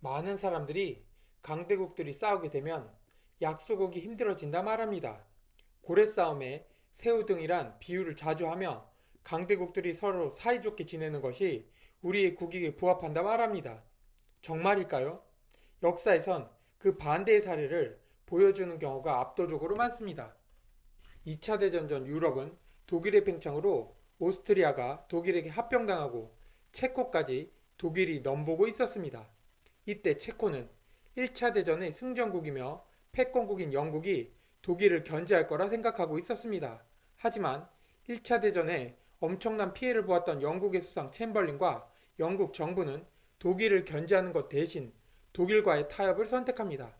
많은 사람들이 강대국들이 싸우게 되면 약소국이 힘들어진다 말합니다. 고래 싸움에 새우 등이란 비유를 자주 하며 강대국들이 서로 사이좋게 지내는 것이 우리의 국익에 부합한다 말합니다. 정말일까요? 역사에선 그 반대의 사례를 보여주는 경우가 압도적으로 많습니다. 2차 대전 전 유럽은 독일의 팽창으로 오스트리아가 독일에게 합병당하고 체코까지 독일이 넘보고 있었습니다. 이때 체코는 1차 대전의 승전국이며 패권국인 영국이 독일을 견제할 거라 생각하고 있었습니다. 하지만 1차 대전에 엄청난 피해를 보았던 영국의 수상 챔벌린과 영국 정부는 독일을 견제하는 것 대신 독일과의 타협을 선택합니다.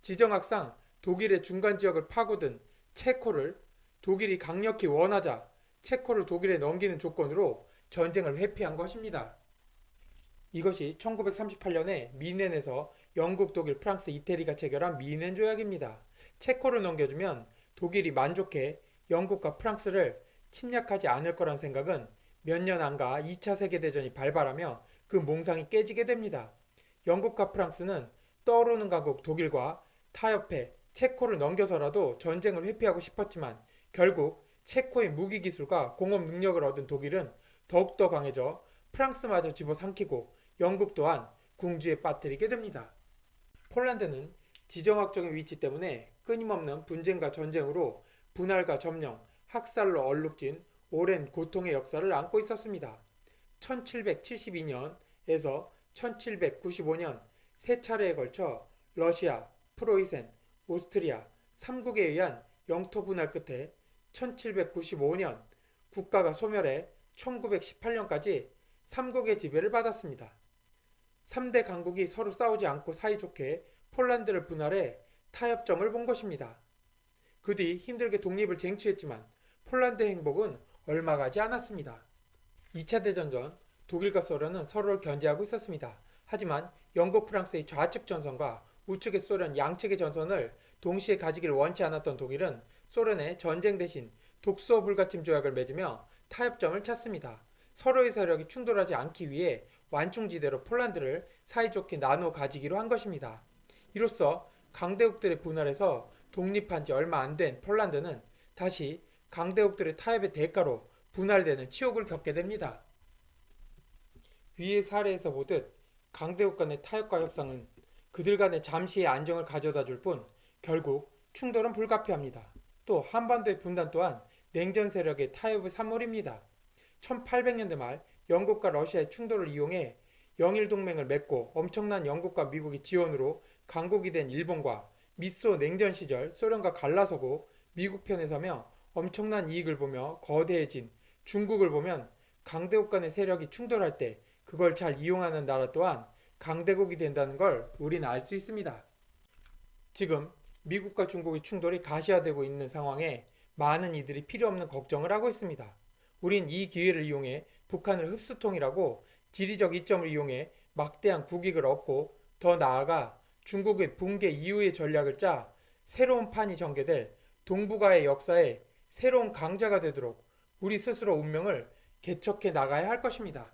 지정학상 독일의 중간 지역을 파고든 체코를 독일이 강력히 원하자 체코를 독일에 넘기는 조건으로 전쟁을 회피한 것입니다. 이것이 1938년에 미넨에서 영국, 독일, 프랑스, 이태리가 체결한 미넨 조약입니다. 체코를 넘겨주면 독일이 만족해 영국과 프랑스를 침략하지 않을 거란 생각은 몇 년 안가 2차 세계대전이 발발하며 그 몽상이 깨지게 됩니다. 영국과 프랑스는 떠오르는 강국 독일과 타협해 체코를 넘겨서라도 전쟁을 회피하고 싶었지만 결국 체코의 무기 기술과 공업 능력을 얻은 독일은 더욱더 강해져 프랑스마저 집어삼키고 영국 또한 궁지에 빠뜨리게 됩니다. 폴란드는 지정학적인 위치 때문에 끊임없는 분쟁과 전쟁으로 분할과 점령, 학살로 얼룩진 오랜 고통의 역사를 안고 있었습니다. 1772년에서 1795년 세 차례에 걸쳐 러시아, 프로이센, 오스트리아 3국에 의한 영토 분할 끝에 1795년 국가가 소멸해 1918년까지 3국의 지배를 받았습니다. 3대 강국이 서로 싸우지 않고 사이좋게 폴란드를 분할해 타협점을 본 것입니다. 그 뒤 힘들게 독립을 쟁취했지만 폴란드의 행복은 얼마 가지 않았습니다. 2차 대전 전 독일과 소련은 서로를 견제하고 있었습니다. 하지만 영국 프랑스의 좌측 전선과 우측의 소련 양측의 전선을 동시에 가지기를 원치 않았던 독일은 소련의 전쟁 대신 독소 불가침 조약을 맺으며 타협점을 찾습니다. 서로의 세력이 충돌하지 않기 위해 완충지대로 폴란드를 사이좋게 나누어 가지기로 한 것입니다. 이로써 강대국들의 분할에서 독립한 지 얼마 안 된 폴란드는 다시 강대국들의 타협의 대가로 분할되는 치욕을 겪게 됩니다. 위의 사례에서 보듯 강대국 간의 타협과 협상은 그들 간의 잠시의 안정을 가져다 줄 뿐 결국 충돌은 불가피합니다. 또 한반도의 분단 또한 냉전 세력의 타협의 산물입니다. 1800년대 말 영국과 러시아의 충돌을 이용해 영일 동맹을 맺고 엄청난 영국과 미국의 지원으로 강국이 된 일본과 미소 냉전 시절 소련과 갈라서고 미국 편에 서며 엄청난 이익을 보며 거대해진 중국을 보면 강대국 간의 세력이 충돌할 때 그걸 잘 이용하는 나라 또한 강대국이 된다는 걸 우리는 알 수 있습니다. 지금 미국과 중국의 충돌이 가시화되고 있는 상황에 많은 이들이 필요 없는 걱정을 하고 있습니다. 우린 이 기회를 이용해 북한을 흡수통이라고 지리적 이점을 이용해 막대한 국익을 얻고 더 나아가 중국의 붕괴 이후의 전략을 짜 새로운 판이 전개될 동북아의 역사에 새로운 강자가 되도록 우리 스스로 운명을 개척해 나가야 할 것입니다.